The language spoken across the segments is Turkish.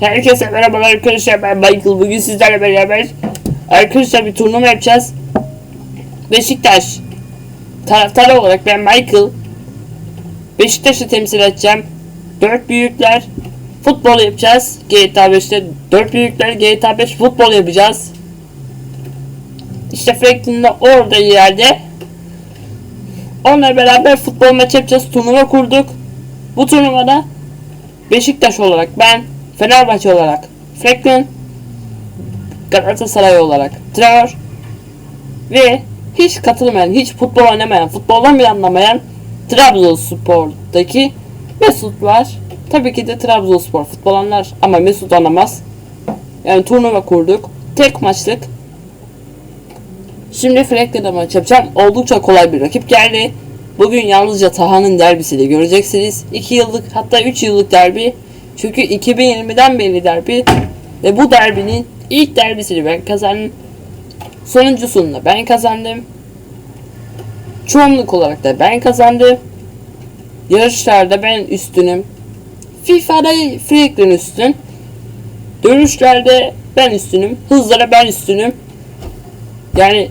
Herkese merhabalar arkadaşlar ben Michael. Bugün sizlerle beraber arkadaşlar bir turnuva yapacağız. Beşiktaş taraftarı olarak ben Michael Beşiktaş'ı temsil edeceğim. Dört büyükler futbol yapacağız. GTA 5'te Dört büyükler GTA 5 futbol yapacağız. İşte Franklin de orada yerde Onunla beraber futbol maç yapacağız. Turnuva kurduk. Bu turnuvada Beşiktaş olarak ben, Fenerbahçe olarak Franklin, Galatasaray olarak Trevor ve hiç katılmayan, hiç futbol oynamayan, futboldan bile anlamayan Trabzonspor'daki Mesut var. Tabii ki de Trabzonspor futbol anlar ama Mesut anlamaz. Yani turnuva kurduk. Tek maçlık. Şimdi Franklin'de maç yapacağım. Oldukça kolay bir rakip geldi. Bugün yalnızca Taha'nın derbisiyle göreceksiniz. 2 yıllık hatta 3 yıllık derbi. Çünkü 2020'den beri derbi. Ve bu derbinin ilk derbisini ben kazandım. Sonuncusunu ben kazandım. Çoğunluk olarak da ben kazandım. Yarışlarda ben üstünüm. FIFA'da Franklin üstün. Dönüşlerde ben üstünüm. Hızlara ben üstünüm. Yani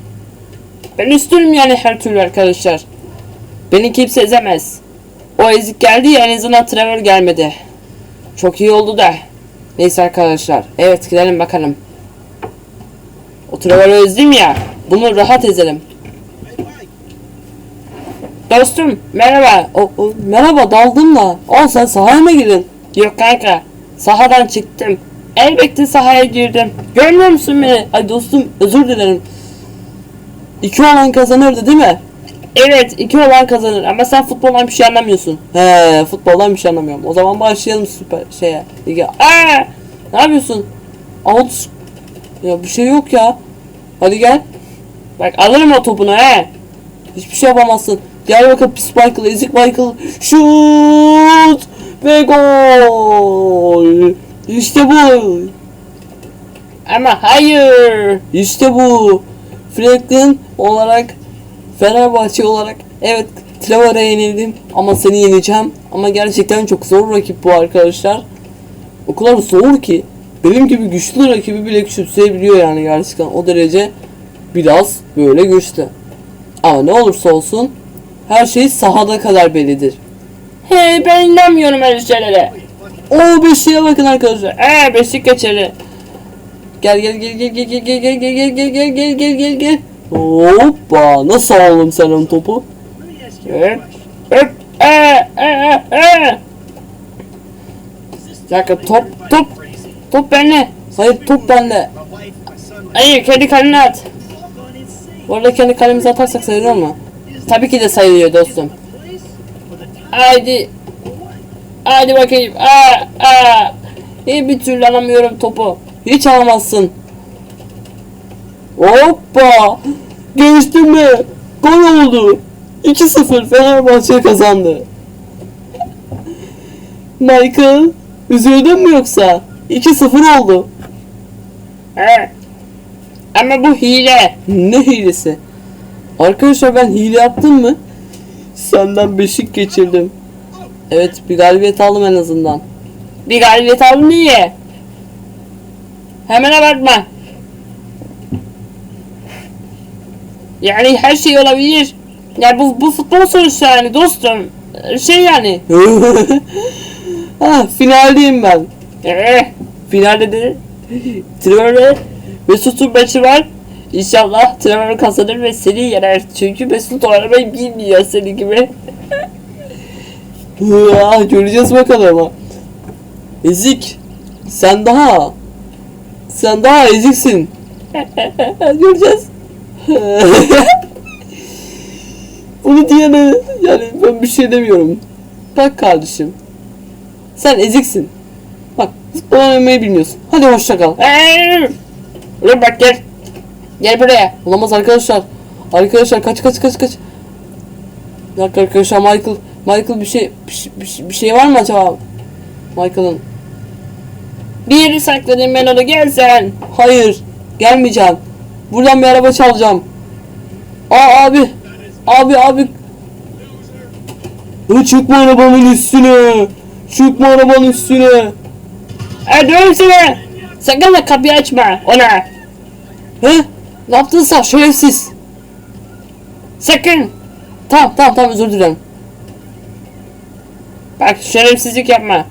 ben üstünüm yani her türlü arkadaşlar. Beni kimse ezemez. O ezik geldi ya en azından Trevor gelmedi. Çok iyi oldu da. Neyse arkadaşlar. Evet gidelim bakalım. O Trevor'ı ezdim ya. Bunu rahat ezelim. Dostum merhaba. O, o, merhaba daldım da. O sen sahaya mı girdin? Yok kanka. Sahadan çıktım. Elbette sahaya girdim. Görmüyor musun beni? Ay dostum özür dilerim. İki olan kazanırdı değil mi? Evet iki olan kazanır ama sen futboldan bir şey anlamıyorsun. He futboldan bir şey anlamıyorum. O zaman başlayalım süper şeye. Lige. Aa! Ne yapıyorsun? Out. Ya bir şey yok ya. Hadi gel. Bak alırım o topunu he. Hiçbir şey yapamazsın. Gel bakalım pis Michael, ezik Michael. Şut! Ve gol! İşte bu. Ama hayır. İşte bu. Franklin olarak Fenerbahçe olarak evet Trevor'a yenildim ama seni yeneceğim. Ama gerçekten çok zor rakip bu arkadaşlar. O kadar zor ki benim gibi güçlü rakibi bile küçümseyebiliyor yani gerçekten o derece biraz böyle güçlü. Ama ne olursa olsun her şey sahada kadar bellidir. He ben inanmıyorum öyle şeylere. O beşiğe bakın arkadaşlar. Ee beşik geçeri. Gel gel gel gel gel gel gel gel gel gel gel gel gel gel gel. Hoppa nasıl aldın sen onun topu? Evet. Evet. Ee, ee, ee. Bir dakika top top top bende. Hayır top bende. Hayır kendi kalene at. Bu arada kendi kalemize atarsak sayılır mı? Tabii ki de sayılıyor dostum. Haydi. Haydi bakayım. Aa, aa. İyi bir türlü alamıyorum topu. Hiç alamazsın. Hoppa! Geçtim mi? Gol oldu. 2-0 Fenerbahçe kazandı. Michael, üzüldün mü yoksa? 2-0 oldu. He. Ama bu hile. Ne hilesi? Arkadaşlar ben hile yaptım mı? Senden beşik geçirdim. Evet bir galibiyet aldım en azından. Bir galibiyet aldım niye? Hemen abartma. Yani her şey olabilir. Ya bu bu futbol sonuçta yani dostum. Şey yani. ha finaldeyim ben. Ee, finalde de Trevor ve Mesut'un maçı var. İnşallah Trevor kazanır ve seni yener. Çünkü Mesut oynamayı bilmiyor senin gibi. Ya, göreceğiz bakalım. Ezik. Sen daha. Sen daha eziksin. göreceğiz. Bunu diyene yani ben bir şey demiyorum. Bak kardeşim. Sen eziksin. Bak futbol oynamayı bilmiyorsun. Hadi hoşça kal. Ulan bak gel. Gel buraya. Olamaz arkadaşlar. Arkadaşlar kaç kaç kaç kaç. Bir dakika arkadaşlar Michael. Michael bir şey bir, şey- bir, şey- bir şey var mı acaba? Michael'ın. Bir yeri sakladım ben onu gel sen. Hayır. Gelmeyeceğim. Buradan bir araba çalacağım. Aa abi. Abi abi. Hı, çıkma arabanın üstüne. Çıkma arabanın üstüne. Hadi döveyim seni. Sakın da kapıyı açma ona. He? Ne yaptın sen şerefsiz? Sakın. Tamam tamam tamam özür dilerim. Bak şerefsizlik yapma.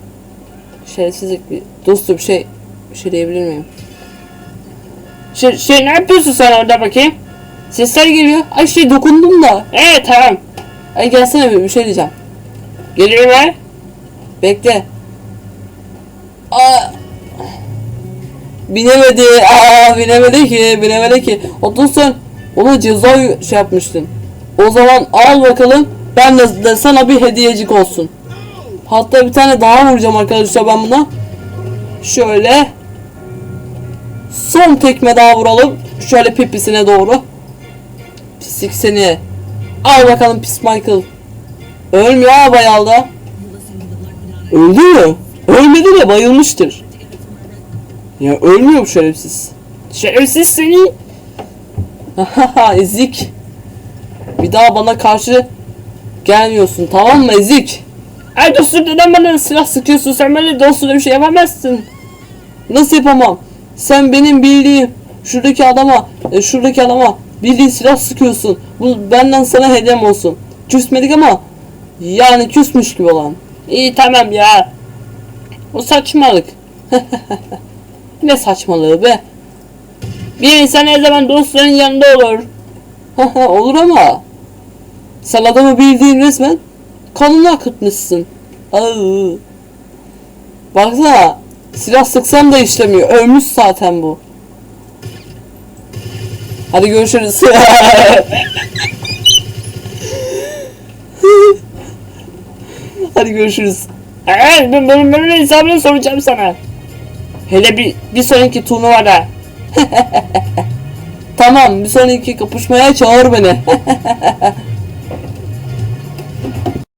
Şerefsizlik bir dostum şey bir şey diyebilir miyim? Şey, şey ne yapıyorsun sen orada bakayım? Sesler geliyor. Ay şey dokundum da. Evet tamam. Ay gelsene bir, bir şey diyeceğim. Geliyor mu? Bekle. Aa. Binemedi. Aa binemedi ki. Binemedi ki. Otursun. Ona ceza şey yapmıştın. O zaman al bakalım. Ben de, de sana bir hediyecik olsun. Hatta bir tane daha vuracağım arkadaşlar ben buna. Şöyle. Son tekme daha vuralım. Şöyle pipisine doğru. Pislik seni. Al bakalım pis Michael. Ölmüyor ha bayalda. Öldü mü? Ölmedi de bayılmıştır. Ya ölmüyor bu şerefsiz. Şerefsiz seni. Hahaha ezik. Bir daha bana karşı gelmiyorsun tamam mı ezik? Ay dostum neden bana silah sıkıyorsun sen böyle dostuna bir şey yapamazsın. Nasıl yapamam? Sen benim bildiğim şuradaki adama, e, şuradaki adama bildiğin silah sıkıyorsun. Bu benden sana hediyem olsun. Küsmedik ama yani küsmüş gibi olan. İyi tamam ya. O saçmalık. ne saçmalığı be. Bir insan her zaman dostların yanında olur. olur ama sen adamı bildiğin resmen kanını akıtmışsın. Aa. Baksana silah sıksam da işlemiyor. Ölmüş zaten bu. Hadi görüşürüz. Hadi görüşürüz. Evet ben benim benim hesabını soracağım sana. Hele bir, bir sonraki turnuvada. tamam bir sonraki kapışmaya çağır beni.